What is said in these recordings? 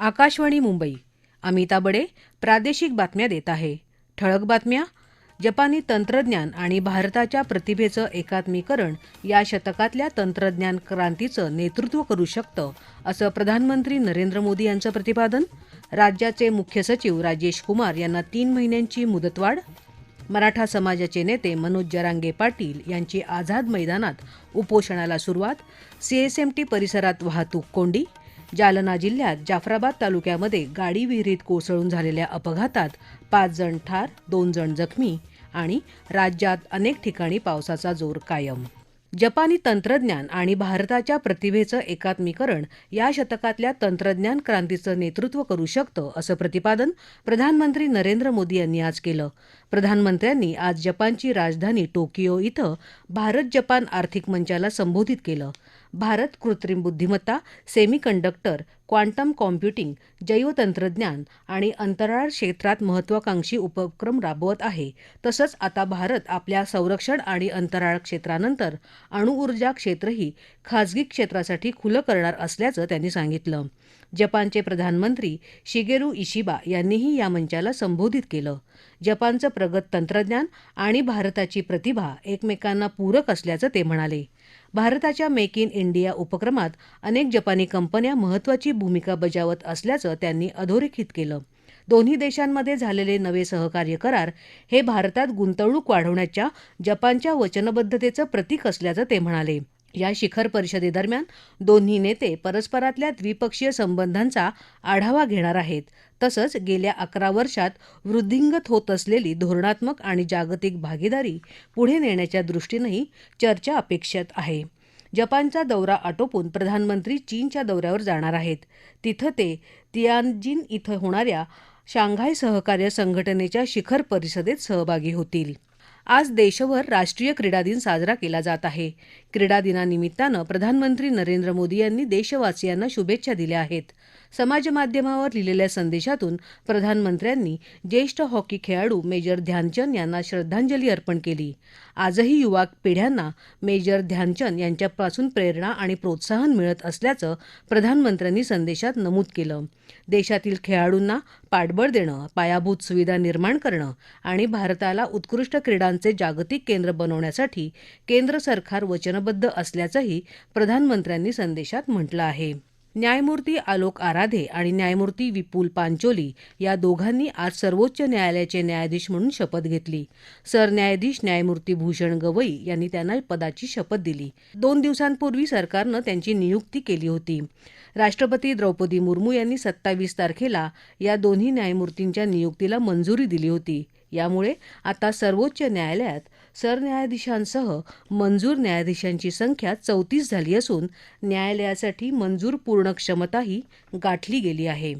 आकाशवाणी मुंबई. अमिता बडे प्रादेशिक बातम्या देत आहे. ठळक बातम्या जपानी तंत्रज्ञान आणि भारताच्या प्रतिभेचं एकात्मीकरण या शतकातल्या तंत्रज्ञान क्रांतीचं नेतृत्व करू शकतं असं प्रधानमंत्री नरेंद्र मोदी यांचं प्रतिपादन. राज्याचे मुख्य सचिव राजेश कुमार यांना तीन महिन्यांची मुदतवाढ. मराठा समाजाचे नेते मनोज जरांगे पाटील यांची आझाद मैदानात उपोषणाला सुरुवात. सीएसएमटी परिसरात वाहतूक कोंडी जालना जिल्ह्यात जाफराबाद तालुक्यामध्ये गाडी विहिरीत कोसळून झालेल्या अपघातात पाच जण ठार दोन जण जखमी आणि राज्यात अनेक ठिकाणी पावसाचा जोर कायम. जपानी तंत्रज्ञान आणि भारताच्या प्रतिभेचं एकात्मीकरण या शतकातल्या तंत्रज्ञान क्रांतीचं नेतृत्व करू शकतं असं प्रतिपादन प्रधानमंत्री नरेंद्र मोदी यांनी आज केलं. प्रधानमंत्र्यांनी आज जपानची राजधानी टोकियो इथं भारत जपान आर्थिक मंचाला संबोधित केलं. भारत कृत्रिम बुद्धिमत्ता सेमीकंडक्टर क्वांटम कॉम्प्युटिंग जैवतंत्रज्ञान आणि अंतराळ क्षेत्रात महत्वाकांक्षी उपक्रम राबवत आहे. तसंच आता भारत आपल्या संरक्षण आणि अंतराळ क्षेत्रानंतर अणुऊर्जा क्षेत्रही खाजगी क्षेत्रासाठी खुलं करणार असल्याचं त्यांनी सांगितलं. जपानचे प्रधानमंत्री शिगेरू इशिबा यांनीही या मंचाला संबोधित केलं. जपानचं प्रगत तंत्रज्ञान आणि भारताची प्रतिभा एकमेकांना पूरक असल्याचं ते म्हणाले. भारताच्या मेक इन इंडिया उपक्रमात अनेक जपानी कंपन्या महत्वाची भूमिका बजावत असल्याचं त्यांनी अधोरेखित केलं. दोन्ही देशांमध्ये झालेले नवे सहकार्य करार हे भारतात गुंतवणूक वाढवण्याच्या जपानच्या वचनबद्धतेचं प्रतीक असल्याचं ते म्हणाले. या शिखर परिषदेदरम्यान दोन्ही नेते परस्परातल्या द्विपक्षीय संबंधांचा आढावा घेणार आहेत. तसंच गेल्या अकरा वर्षात वृद्धिंगत होत असलेली धोरणात्मक आणि जागतिक भागीदारी पुढे नेण्याच्या दृष्टीनंही चर्चा अपेक्षित आहे. जपानचा दौरा आटोपून प्रधानमंत्री चीनच्या दौऱ्यावर जाणार आहेत. तिथं ते तियानजिन इथं होणाऱ्या शांघाय सहकार्य संघटनेच्या शिखर परिषदेत सहभागी होतील. आज देशभर राष्ट्रीय क्रीडा दिन साजरा केला जात आहे. क्रीडा दिनानिमित्तानं प्रधानमंत्री नरेंद्र मोदी यांनी देशवासियांना शुभेच्छा दिल्या आहेत. समाजमाध्यमावर लिहिलेल्या संदेशातून प्रधानमंत्र्यांनी ज्येष्ठ हॉकी खेळाडू मेजर ध्यानचंद यांना श्रद्धांजली अर्पण केली. आजही युवा पिढ्यांना मेजर ध्यानचंद यांच्यापासून प्रेरणा आणि प्रोत्साहन मिळत असल्याचं प्रधानमंत्र्यांनी संदेशात नमूद केलं. देशातील खेळाडूंना पाठबळ देणं पायाभूत सुविधा निर्माण करणं आणि भारताला उत्कृष्ट क्रीडांचे जागतिक केंद्र बनवण्यासाठी केंद्र सरकार वचन वचनबद्ध असल्याचंही प्रधानमंत्र्यांनी संदेशात म्हटलं आहे. न्यायमूर्ती आलोक आराधे आणि न्यायमूर्ती विपुल पांचोली या दोघांनी आज सर्वोच्च न्यायालयाचे न्यायाधीश म्हणून शपथ घेतली. सरन्यायाधीश न्यायमूर्ती भूषण गवई यांनी त्यांना पदाची शपथ दिली. दोन दिवसांपूर्वी सरकारनं त्यांची नियुक्ती केली होती. राष्ट्रपती द्रौपदी मुर्मू यांनी सत्तावीस तारखेला या दोन्ही न्यायमूर्तींच्या नियुक्तीला मंजुरी दिली होती. यामुळे आता सर्वोच्च न्यायालयात सरन्यायाधीशांसह मंजूर न्यायाधीशांची संख्या चौतीस झाली असून न्यायालयासाठी मंजूर पूर्ण क्षमताही गाठली गेली आहे.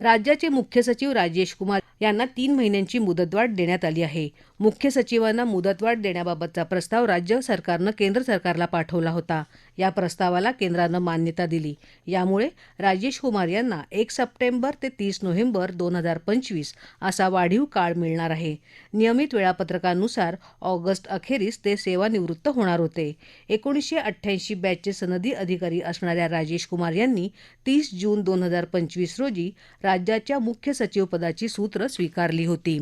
राज्याचे मुख्य सचिव राजेश कुमार यांना तीन महिन्यांची मुदतवाढ देण्यात आली आहे. मुख्य सचिवांना मुदतवाढ देण्याबाबतचा प्रस्ताव राज्य सरकारनं केंद्र सरकारला पाठवला होता. या प्रस्तावाला केंद्रानं मान्यता दिली. यामुळे राजेश कुमार यांना एक सप्टेंबर ते तीस नोव्हेंबर दोन हजार पंचवीस असा वाढीव काळ मिळणार आहे. नियमित वेळापत्रकानुसार ऑगस्ट अखेरीस ते सेवानिवृत्त होणार होते. एकोणीसशे अठ्ठ्याऐंशी बॅचचे सनदी अधिकारी असणाऱ्या राजेश कुमार यांनी तीस जून दोन हजार पंचवीस रोजी राज्याच्या मुख्य सचिवपदाची सूत्र स्वीकारली होती.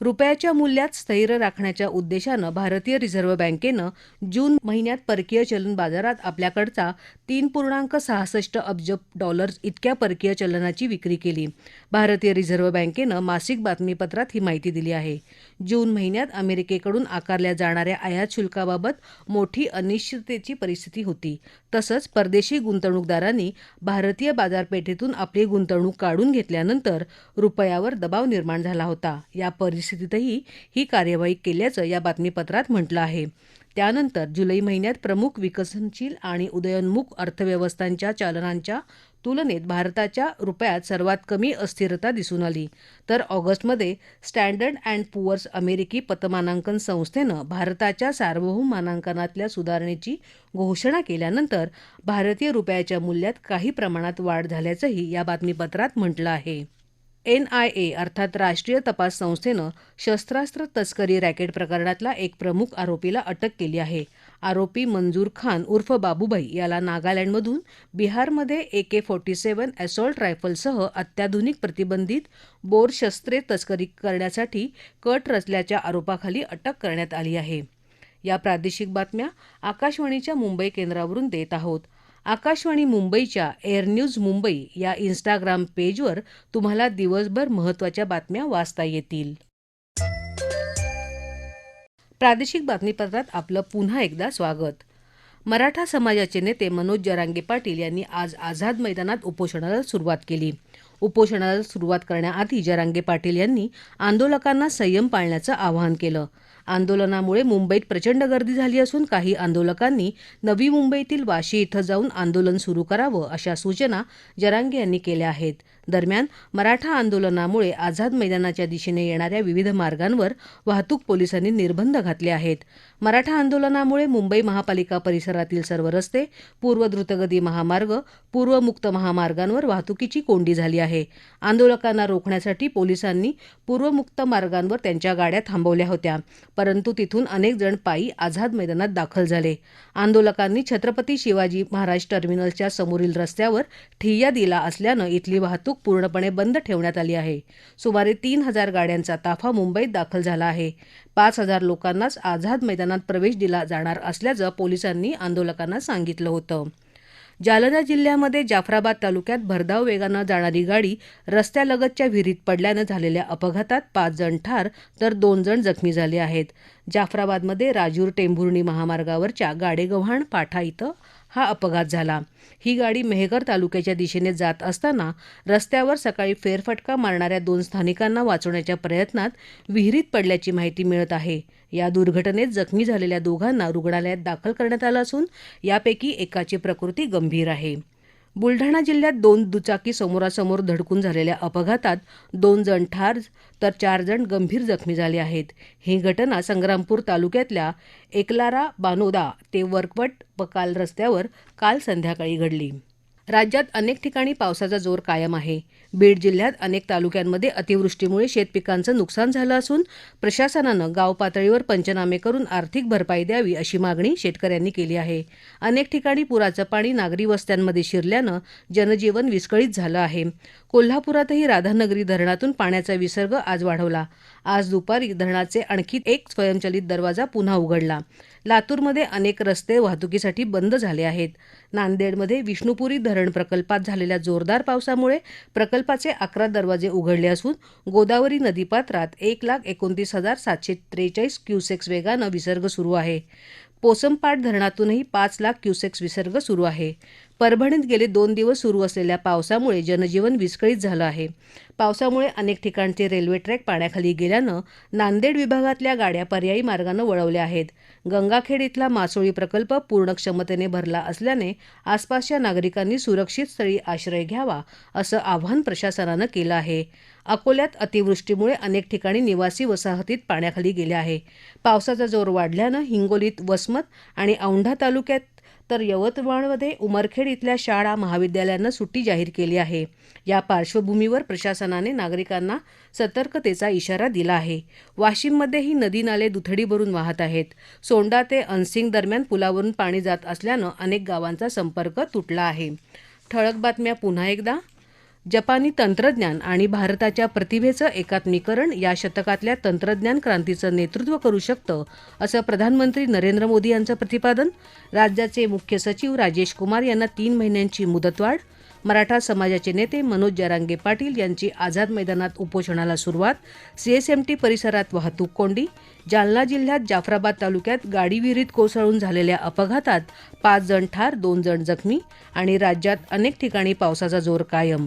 रुपयाच्या मूल्यात स्थैर्य राखण्याच्या उद्देशानं भारतीय रिझर्व्ह बँकेनं जून महिन्यात परकीय चलन बाजारात आपल्याकडचा तीन पूर्णांक सहासष्ट अब्ज डॉलर्स इतक्या परकीय चलनाची विक्री केली. भारतीय रिझर्व्ह बँकेनं मासिक बातमीपत्रात ही माहिती दिली आहे. जून महिन्यात अमेरिकेकडून आकारल्या जाणाऱ्या आयात शुल्काबाबत मोठी अनिश्चिततेची परिस्थिती होती. तसंच परदेशी गुंतवणूकदारांनी भारतीय बाजारपेठेतून आपली गुंतवणूक काढून घेतल्यानंतर रुपयावर दबाव निर्माण झाला होता. या परिस्थितीतही ही कार्यवाही केल्याचं या बातमीपत्रात म्हटलं आहे. त्यानंतर जुलै महिन्यात प्रमुख विकसनशील आणि उदयोन्मुख अर्थव्यवस्थांच्या चालनांच्या तुलनेत भारताच्या रुपयात सर्वात कमी अस्थिरता दिसून आली. तर ऑगस्टमध्ये स्टँडर्ड अँड पुअर्स अमेरिकी पतमानांकन संस्थेनं भारताच्या सार्वभौम मानांकनातल्या सुधारणेची घोषणा केल्यानंतर भारतीय रुपयाच्या मूल्यात काही प्रमाणात वाढ झाल्याचंही या बातमीपत्रात म्हटलं आहे. एनआयए अर्थात राष्ट्रीय तपास संस्थेनं शस्त्रास्त्र तस्करी रॅकेट प्रकरणातला एक प्रमुख आरोपीला अटक केली आहे. आरोपी मंजूर खान उर्फ बाबूभाई याला नागालँडमधून बिहारमध्ये ए के फोर्टी सेवन असॉल्ट रायफलसह अत्याधुनिक प्रतिबंधित बोर शस्त्रे तस्करी करण्यासाठी कट रचल्याच्या आरोपाखाली अटक करण्यात आली आहे. या प्रादेशिक बातम्या आकाशवाणीच्या मुंबई केंद्रावरून देत आहोत. आकाशवाणी मुंबईच्या एअर न्यूज मुंबई या इन्स्टाग्राम पेजवर तुम्हाला दिवसभर महत्त्वाच्या बातम्या वाचता येतील. प्रादेशिक बातमीपत्रात आपलं पुन्हा एकदा स्वागत. मराठा समाजाचे नेते मनोज जरांगे पाटील यांनी आज आझाद मैदानात उपोषणाला सुरुवात केली. उपोषणाला सुरुवात करण्याआधी जरांगे पाटील यांनी आंदोलकांना संयम पाळण्याचं आवाहन केलं. आंदोलनामुळे मुंबईत प्रचंड गर्दी झाली असून काही आंदोलकांनी नवी मुंबईतील वाशी इथं जाऊन आंदोलन सुरू करावं अशा सूचना जरांगे यांनी केल्या आहेत. दरम्यान मराठा आंदोलनामुळे आझाद मैदानाच्या दिशेने येणाऱ्या विविध मार्गांवर वाहतूक पोलिसांनी निर्बंध घातले आहेत. मराठा आंदोलनामुळे मुंबई महापालिका परिसरातील सर्व रस्ते पूर्व द्रुतगती महामार्ग पूर्वमुक्त महामार्गांवर वाहतुकीची कोंडी झाली आहे. आंदोलकांना रोखण्यासाठी पोलिसांनी पूर्वमुक्त मार्गांवर त्यांच्या गाड्या थांबवल्या होत्या. परंतु तिथून अनेक जण पायी आझाद मैदानात दाखल झाले. आंदोलकांनी छत्रपती शिवाजी महाराज टर्मिनलच्या समोरील रस्त्यावर ठिय्या दिला असल्यानं इथली वाहतूक पूर्णपणे बंद ठेवण्यात आली आहे. सुमारे तीन हजार गाड्यांचा ताफा मुंबईत दाखल झाला आहे. पाच हजार लोकांनाच आझाद मैदानात प्रवेश दिला जाणार असल्याचं पोलिसांनी आंदोलकांना सांगितलं होतं. जालना जिल्ह्यामध्ये जाफराबाद तालुक्यात भरधाव वेगानं जाणारी गाडी रस्त्यालगतच्या विहिरीत पडल्यानं झालेल्या अपघातात पाच जण ठार तर दोन जण जखमी झाले आहेत. जाफराबादमध्ये राजूर टेंभुर्णी महामार्गावरच्या गाडेगव्हाण पाठा इथं हा अपघात झाला. ही गाडी मेहकर तालुक्याच्या दिशेने जात असताना रस्त्यावर सकाळी फेरफटका मारणाऱ्या दोन स्थानिकांना वाचवण्याच्या प्रयत्नात विहिरीत पडल्याची माहिती मिळत आहे. या दुर्घटनेत जखमी झालेल्या दोघांना रुग्णालयात दाखल करण्यात आलं असून यापैकी एकाची प्रकृती गंभीर आहे. बुलढाणा जिल्ह्यात दोन दुचाकी समोरासमोर धडकून झालेल्या अपघातात दोन जण ठार तर चार जण गंभीर जखमी झाले आहेत. ही घटना संग्रामपूर तालुक्यातल्या एकलारा बानोदा ते वरकवट बकाल रस्त्यावर काल संध्याकाळी घडली. राज्यात अनेक ठिकाणी पावसाचा जोर कायम आहे. बीड जिल्ह्यात अनेक तालुक्यांमध्ये अतिवृष्टीमुळे शेतपिकांचं नुकसान झालं असून प्रशासनानं गाव पातळीवर पंचनामे करून आर्थिक भरपाई द्यावी अशी मागणी शेतकऱ्यांनी केली आहे. अनेक ठिकाणी पुराचं पाणी नागरी वस्त्यांमध्ये शिरल्यानं जनजीवन विस्कळीत झालं आहे. कोल्हापुरातही राधानगरी धरणातून पाण्याचा विसर्ग आज वाढवला. आज दुपारी धरणाचे आणखी एक स्वयंचलित दरवाजा पुन्हा उघडला. लातूरमध्ये अनेक रस्ते वाहतुकीसाठी बंद झाले आहेत. नांदेडमध्ये विष्णुपुरी धरण प्रकल्पात झालेल्या जोरदार पावसामुळे प्रकल्पाचे अकरा दरवाजे उघडले असून गोदावरी नदीपात्रात एक लाख एकोणतीस हजार सातशे त्रेचाळीस क्युसेक्स वेगानं विसर्ग सुरू आहे. पोसमपाट धरणातूनही पाच लाख क्युसेक्स विसर्ग सुरू आहे. परभणीत गेले दोन दिवस सुरू असलेल्या पावसामुळे जनजीवन विस्कळीत झालं आहे. पावसामुळे अनेक ठिकाणचे रेल्वे ट्रॅक पाण्याखाली गेल्यानं नांदेड विभागातल्या गाड्या पर्यायी मार्गानं वळवल्या आहेत. गंगाखेड इथला मासोळी प्रकल्प पूर्ण क्षमतेने भरला असल्याने आसपासच्या नागरिकांनी सुरक्षित स्थळी आश्रय घ्यावा असं आवाहन प्रशासनानं केलं आहे. अकोल्यात अतिवृष्टीमुळे अनेक ठिकाणी निवासी वसाहतीत पाण्याखाली गेल्या आहे. पावसाचा जोर वाढल्यानं हिंगोलीत वसमत आणि औंढा तालुक्यात तर यवतमाळमध्ये उमरखेड इथल्या शाळा महाविद्यालयांना सुट्टी जाहीर केली आहे. या पार्श्वभूमीवर प्रशासनाने नागरिकांना सतर्कतेचा इशारा दिला आहे. वाशिममध्येही नदी नाले दुथडी भरून वाहत आहेत. सोंडा ते अनसिंग दरम्यान पुलावरून पाणी जात असल्यानं अनेक गावांचा संपर्क तुटला आहे. ठळक बातम्या पुन्हा एकदा. जपानी तंत्रज्ञान आणि भारताच्या प्रतिभेचं एकात्मीकरण या शतकातल्या तंत्रज्ञान क्रांतीचं नेतृत्व करू शकतं असं प्रधानमंत्री नरेंद्र मोदी यांचं प्रतिपादन. राज्याचे मुख्य सचिव राजेश कुमार यांना तीन महिन्यांची मुदतवाढ. मराठा समाजाचे नेते मनोज जरांगे पाटील यांची आझाद मैदानात उपोषणाला सुरुवात. सीएसएमटी परिसरात वाहतूक कोंडी. जालना जिल्ह्यात जाफराबाद तालुक्यात गाडीविहिरीत कोसळून झालेल्या अपघातात पाच जण ठार दोन जण जखमी आणि राज्यात अनेक ठिकाणी पावसाचा जोर कायम.